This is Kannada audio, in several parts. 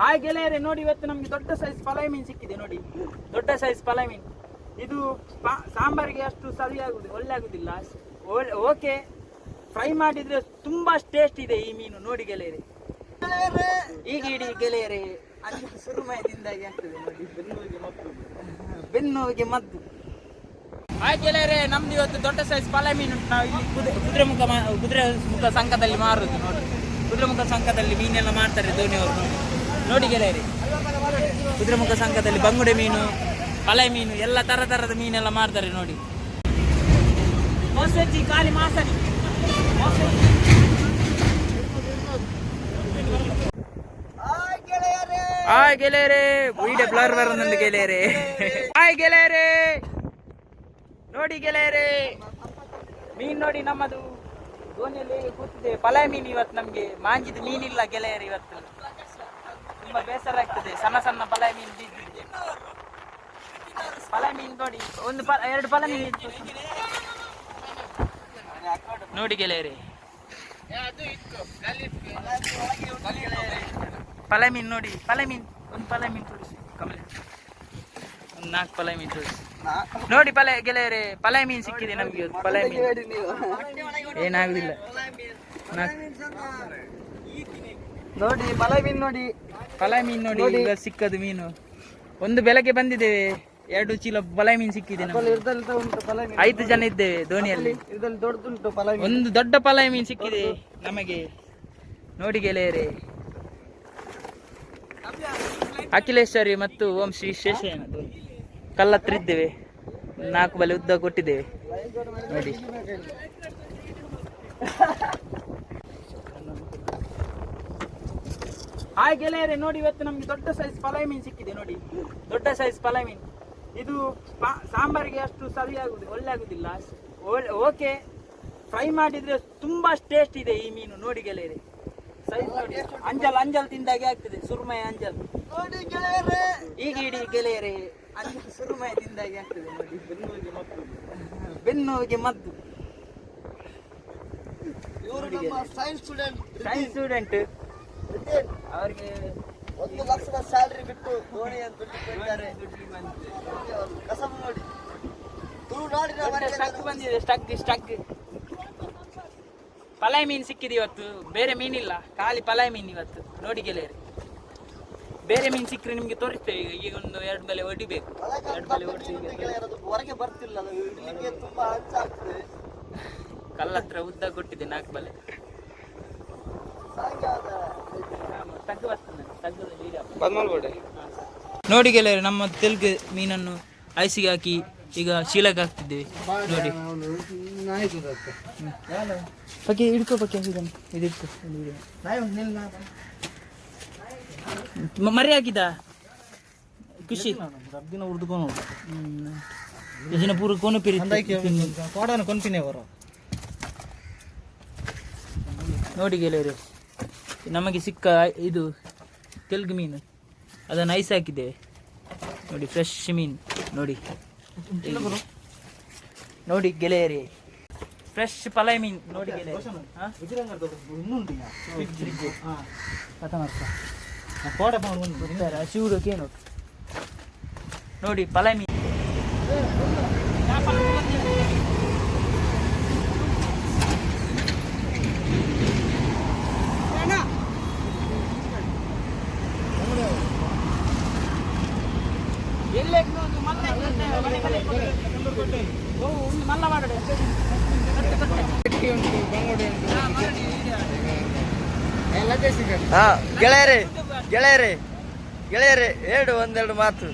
ಹಾಯ್ ಗೆಳೆಯರೇ, ನೋಡಿ ಇವತ್ತು ನಮ್ಗೆ ದೊಡ್ಡ ಸೈಜ್ ಪಲಾಯ್ ಮೀನ್ ಸಿಕ್ಕಿದೆ, ನೋಡಿ. ದೊಡ್ಡ ಸೈಜ್ ಪಲಾಯ್ ಮೀನ್. ಇದು ಸಾಂಬಾರಿಗೆ ಅಷ್ಟು ಸರಿ ಆಗುದು ಒಳ್ಳೆ ಆಗುದಿಲ್ಲ ಓಕೆ ಫ್ರೈ ಮಾಡಿದ್ರೆ ತುಂಬಾ ಟೇಸ್ಟ್ ಇದೆ ಈ ಮೀನು, ನೋಡಿ ಗೆಳೆಯರೆ. ಈಗ ಇಡೀ ಗೆಳೆಯರೆ, ಅಲ್ಲಿ ಸುರುಮಯದಿಂದಾಗಿ ಆಗ್ತದೆ, ನೋಡಿ. ಬೆನ್ನುವಿಗೆ ಮದ್ದು. ಬೆನ್ನುವಿಗೆ ಮದ್ದು. ಹಾಯ್ ಗೆಳೆಯರೆ, ನಮ್ದು ಇವತ್ತು ದೊಡ್ಡ ಸೈಜ್ ಪಲಾಯ್ ಮೀನು ನಾವು ಇಲ್ಲಿ ಕುದುರೆ ಮುಖ ಕುದುರೆ ಮುಖ ಸಂಘದಲ್ಲಿ ಮಾರುದು, ನೋಡಿ. ಕುದುರೆ ಮುಖ ಸಂಘದಲ್ಲಿ ಮೀನೆಲ್ಲ ಮಾಡ್ತಾರೆ ಧೋನಿಯವರು. ನೋಡಿ ಗೆಳೆಯರಿ. ಕುದುರೆಮುಖ ಕುದುರೆ ಮುಖ ಸಂಘದಲ್ಲಿ ಬಂಗುಡೆ ಮೀನು ಪಳೆ ಮೀನು ಎಲ್ಲ ತರ ತರದ ಮೀನೆಲ್ಲ ಮಾಡ್ತಾರೆ ನೋಡಿ. ಹಾಯ್ ಗೆಳೆಯರೇ. ವಿಡಿಯೋ ಬ್ಲರ್ ಬರೋದೊಂದು ಗೆಳೆಯರೇ. ಹಾಯ್ ಗೆಳೆಯರೇ. ನೋಡಿ ಗೆಳೆಯರೇ. ಮೀನ್ ನೋಡಿ ನಮ್ಮದು. ದೋಣಿಯಲ್ಲಿ ಕೂತಿದೆ. ಪಲಾಯ ಮೀನು ಇವತ್ತು ನಮಗೆ. ಮಾಂಜಿದ ಮೀನಿಲ್ಲ ಗೆಳೆಯರೆ ಇವತ್ತು. ತುಂಬಾ ಬೇಸರ ಆಗ್ತದೆ ಸಣ್ಣ ಸಣ್ಣ ಪಲಾಯ ಮೀನು ಬಿದ್ದಿದೆ ಪಲಾಯ ಮೀನು ನೋಡಿ, ಒಂದು ಪ ಎರಡು ಪಲಾಯ ಮೀನು. ನೋಡಿ ಗೆಳೆಯರೆ. ಪಲಾಯ ಮೀನು ನೋಡಿ ಪಲಾಯ ಮೀನು ಒಂದು ಪಲಾಯ ಮೀನು ತೋರಿಸಿ ಒಂದು ನಾಲ್ಕು ಪಲಾಯ ಮೀನು ತೋರಿಸಿ. ನೋಡಿ ಪಲಾಯ ಗೆಳೆಯರೆ ಪಲಾಯ ಮೀನು ಸಿಕ್ಕಿದೆ ನಮ್ಗೆ ಪಲಾಯ ಮೀನು ಏನಾಗುದಿಲ್ಲ. ನಾಲ್ಕು. ನೋಡಿ ಮಲೈ ಮೀನ್ ನೋಡಿ. ಮಲೈ ಮೀನು ನೋಡಿ ಈಗ ಸಿಕ್ಕದು ಮೀನು. ಒಂದು ಬೆಳಗ್ಗೆ ಬಂದಿದ್ದೇವೆ ಎರಡು ಚೀಲ ಬಲೈ ಮೀನು ಸಿಕ್ಕಿದೆ ಐದು ಜನ ಇದ್ದೇವೆ ದೋಣಿಯಲ್ಲಿ. ಒಂದು ದೊಡ್ಡ ಪಲಾಯಿ ಮೀನು ಸಿಕ್ಕಿದೆ ನಮಗೆ. ನೋಡಿ ಗೆಳೆಯರೆ. ಅಖಿಲೇಶ್ವರಿ ಮತ್ತು ಓಂ ಶ್ರೀ ಶೇಷಯ್ಯನ ದೋಣಿ ಕಲ್ಲತ್ರ ಇದ್ದೇವೆ ನಾಲ್ಕು ಬಲೆ ಉದ್ದ ಕೊಟ್ಟಿದ್ದೇವೆ. ನೋಡಿ. ಹಾಯ್ ಗೆಳೆಯರೆ ನೋಡಿ ಇವತ್ತು ನಮ್ಗೆ ದೊಡ್ಡ ಸೈಜ್ ಪಲಾಯ್ ಮೀನ್ ಸಿಕ್ಕಿದೆ ನೋಡಿ. ದೊಡ್ಡ ಸೈಜ್ ಪಲಾಯ್ ಮೀನ್. ಇದು ಸಾಂಬಾರಿಗೆ ಅಷ್ಟು ಸರಿ ಆಗುದು ಒಳ್ಳೆ ಆಗುದಿಲ್ಲ ಓಕೆ ಫ್ರೈ ಮಾಡಿದ್ರೆ ತುಂಬಾ ಟೇಸ್ಟ್ ಇದೆ ಈ ಮೀನು ನೋಡಿ ಗೆಳೆಯರೆ. ಸೈಜ್ ನೋಡಿ. ಅಂಜಲ್ ಅಂಜಲ್ ತಿಂದಾಗೆ ಆಗ್ತದೆ ಸುರ್ಮಯ ಅಂಜಲ್. ನೋಡಿ ಗೆಳೆಯರೇ. ಈಗ ಇಡೀ ಗೆಳೆಯರೆ. ಅಂಜಲ್ ಸುರ್ಮಯ ತಿಂದಾಗೆ ಆಗ್ತದೆ ನೋಡಿ. ಬೆನ್ನುವಿಗೆ ಮದ್ದು. ಬೆನ್ನುವಿಗೆ ಮದ್ದು. ಇವರು ನಮ್ಮ ಸೈನ್ಸ್ ಸ್ಟೂಡೆಂಟ್ ಸೈನ್ಸ್ ಸ್ಟೂಡೆಂಟ್ ಅವರಿಗೆ ಒಂದು ಲಕ್ಷದ ಸ್ಯಾಲ್ರಿ ಬಿಟ್ಟು ದೋಣಿ ಅಂತ ಬಿಟ್ಟಿದ್ದಾರೆ ಕಸಬು ನೋಡಿ. ತುಳುನಾಡಿನ ಸ್ಟಕ್ ಬಂದಿದೆ? Stuck stuck? ಪಲಾಯ್ ಮೀನು ಸಿಕ್ಕಿದೆ ಇವತ್ತು. ಬೇರೆ ಮೀನಿಲ್ಲ ಖಾಲಿ ಪಲಾಯ್ ಮೀನು ಇವತ್ತು. ನೋಡಿ ಗೆಳೆಯರೆ ಬೇರೆ ಮೀನು ಸಿಕ್ಕರೆ ನಿಮ್ಗೆ ತೋರಿಸ್ತೇವೆ. ಈಗ ಈಗ ಒಂದು ಎರಡು ಬೆಲೆ ಹೊಡಿಬೇಕು ಎರಡು ಬೆಲೆ ಹೊರಗೆ ಬರ್ತಿಲ್ಲ. ತುಂಬಾ ಕಲ್ಲತ್ರ ಉದ್ದ ಕೊಟ್ಟಿದೆ ನಾಲ್ಕು ಬಲೆ. ನೋಡಿ ಗೆಳೆಯರು ನಮ್ಮ ತೆಲುಗು ಮೀನನ್ನು ಐಸಿಗೆ ಹಾಕಿ ಈಗ ಶೀಲಕ್ಕೆ ಹಾಕ್ತಿದ್ದೇವೆ. ನೋಡಿ. ಪಕ್ಕೆ ಹಿಡ್ಕೋ ಪಕ್ಕೆ ಇದನ್ನು ಮರಿ ಹಾಕಿದ ಖುಷಿ. ದಿನ ಉರ್ದುಕೊಂಡು ದಿನ ಪೂರ ಕೊನು ಪಿರಿ ನೋಡಿ ಗೆಳೆಯರೆ. ನಮಗೆ ಸಿಕ್ಕ ಇದು ತೆಲುಗು ಮೀನು. ಅದನ್ನು ಐಸ್ ಹಾಕಿದ್ದೇವೆ. ನೋಡಿ ಫ್ರೆಶ್ ಮೀನು. ನೋಡಿ. ನೋಡಿ, ಗೆಳೆಯರೇ. ಫ್ರೆಶ್ ಪಲಾಯ್ ಮೀನು. ನೋಡಿ ಶಿವಡಕ್ಕೆ ಏನು? ನೋಡಿ, ಪಲಾಯ್ ಮೀನು ಎಲ್ಲೇ ಇನ್ನೊಂದು ಮಲ್ಲ ಮನೆ ಮನೆ ಓ, ಒಂದು ಮಲ್ಲ ಮಾಡಡೆ ಹಾ ಗೆಳೆಯರೇ ಗೆಳೆಯರೇ ಗೆಳೆಯರೇ ಹೇಳು ಒಂದೆರಡು ಮಾತು.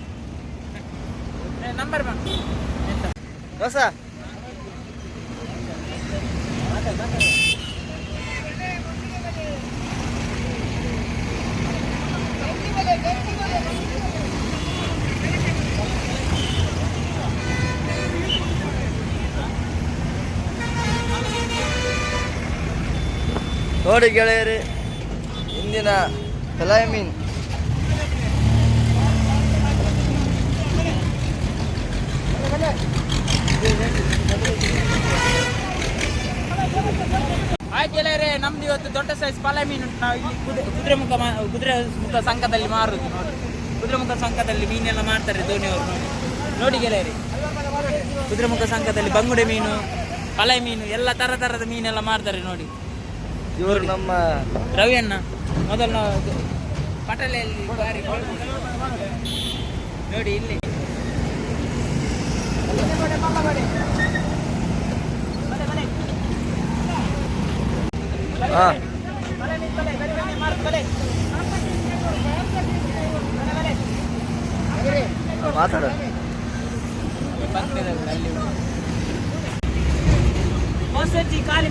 ಹೊಸ? ನೋಡಿ ಗೆಳೆಯರೇ ಇಂದಿನ ಫಲಾಯ್ ಮೀನ್. ಗೆಳೆಯರೆ ನಮ್ದು ಇವತ್ತು ದೊಡ್ಡ ಸೈಜ್ ಪಲ ಮೀನು. ನಾವು ಇಲ್ಲಿ ಕುದುರೆ ಮುಖ ಕುದುರೆ ಮುಖ ಸಂಘದಲ್ಲಿ ಮಾರುದು ನೋಡಿ. ಕುದುರೆಮುಖ ಸಂಘದಲ್ಲಿ ಮೀನೆಲ್ಲ ಮಾಡ್ತಾರೆ ಧೋನಿಯವರು ನೋಡಿ. ನೋಡಿ ಗೆಳೆಯರೆ ಕುದುರೆಮುಖ ಸಂಘದಲ್ಲಿ ಬಂಗುಡೆ ಮೀನು, ಪಲೆ ಮೀನು, ಎಲ್ಲ ತರ ತರದ ಮೀನೆಲ್ಲ ಮಾಡ್ತಾರೆ ನೋಡಿ. ಇವರು ನಮ್ಮ ರವಿಯನ್ನ ಮೊದಲು ಪಟಲೆಯಲ್ಲಿ ಬಾರಿ ನೋಡಿ ಇಲ್ಲಿ. ಹಾಂ. ಮಾತಾಡ. ಮಾಸ್ಟರ್ ಜಿ ಖಾಲಿ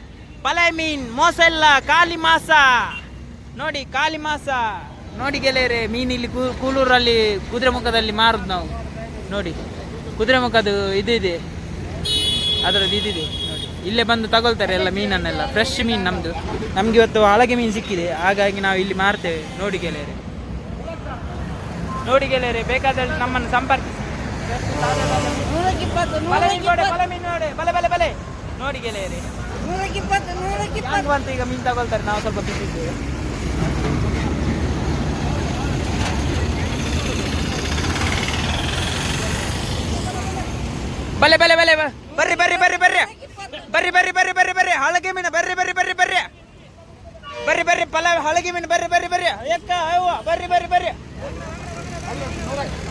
ಪಲೆ ಮೀನ್ ಮೋಸ ಇಲ್ಲ ಖಾಲಿ ಮಾಸ ನೋಡಿ ಕಾಲಿಮಾಸ ನೋಡಿ ಗೆಳೆಯರೆ ಮೀನ್ ಇಲ್ಲಿ ಕೂಲೂರಲ್ಲಿ ಕುದುರೆ ಕುದುರೆಮುಖದಲ್ಲಿ ಮಾರುದು ನಾವು. ನೋಡಿ ಕುದುರೆಮುಖದ್ದು ಇದಿದೆ. ಅದರದ್ದು ಇದಿದೆ. ನೋಡಿ ಇಲ್ಲೇ ಬಂದು ತಗೊಳ್ತಾರೆ ಎಲ್ಲ ಮೀನನ್ನೆಲ್ಲ. ಫ್ರೆಶ್ ಮೀನ್ ನಮ್ದು. ನಮ್ಗೆ ಇವತ್ತು ಹಳಗೆ ಮೀನು ಸಿಕ್ಕಿದೆ. ಹಾಗಾಗಿ ನಾವು ಇಲ್ಲಿ ಮಾರ್ತೇವೆ. ನೋಡಿ ಗೆಳೆಯರೆ. ನೋಡಿ ಗೆಳೆಯರೆ ಬೇಕಾದಲ್ಲಿ ನಮ್ಮನ್ನು ಸಂಪರ್ಕಿಸಿ. ನೋಡಿ, ಬಲೆ ಗೆಳೆಯರೆ ಹ್ಯಾಂಗ್ ಬಂತು ಈಗ ಮೀನ್ ತಗೊಳ್ತಾರೆ ನಾವು ಸ್ವಲ್ಪ ಬಿಟ್ಟಿದ್ದೇವೆ ಬಲೆ ಬಲೆ ಬಲೆ ಬರ್ರಿ ಬರ್ರಿ ಬರ್ರಿ ಬರ್ರಿ ಬರ್ರಿ ಬರ್ರಿ ಬರ್ರಿ ಬರ್ರಿ ಬರ್ರಿ ಹಳಗೆ ಮೀನು ಬರ್ರಿ ಬರ್ರಿ ಬರ್ರಿ ಬರ್ರಿ ಬರ್ರಿ ಬರ್ರಿ ಪಲ ಹಳಗೆ ಮೀನು ಬರ್ರಿ ಬರ್ರಿ ಬರ್ರಿ ಎಕ್ಕ ಅವ್ವ ಬರ್ರಿ ಬರ್ರಿ ಬರ್ರಿ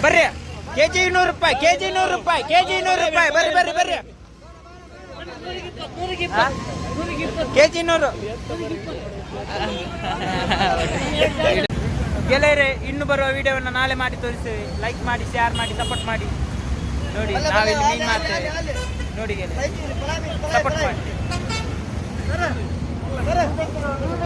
ಬರ್ರಿ ಕೆಜಿ ನೂರು ರೂಪಾಯಿ ಕೆ ಜಿ ನೂರು ರೂಪಾಯಿ ಕೆ ಜಿ ನೂರು ರೂಪಾಯಿ ಬರ್ರಿ ಬರ್ರಿ ಬರ್ರಿ ಕೆಜಿ ನೂರು ಗೆಳೆಯರೆ ಇನ್ನು ಬರುವ ವಿಡಿಯೋವನ್ನು ನಾಳೆ ಮಾಡಿ ತೋರಿಸ್ತೇವೆ. ಲೈಕ್ ಮಾಡಿ ಶೇರ್ ಮಾಡಿ ಸಪೋರ್ಟ್ ಮಾಡಿ. ನೋಡಿ ನಾವಿಲ್ಲಿ ಮೀನ್ ಮಾಡ್ತೇವೆ ನೋಡಿ ಗೆಳೆಯ ಸಪೋರ್ಟ್ ಮಾಡಿ.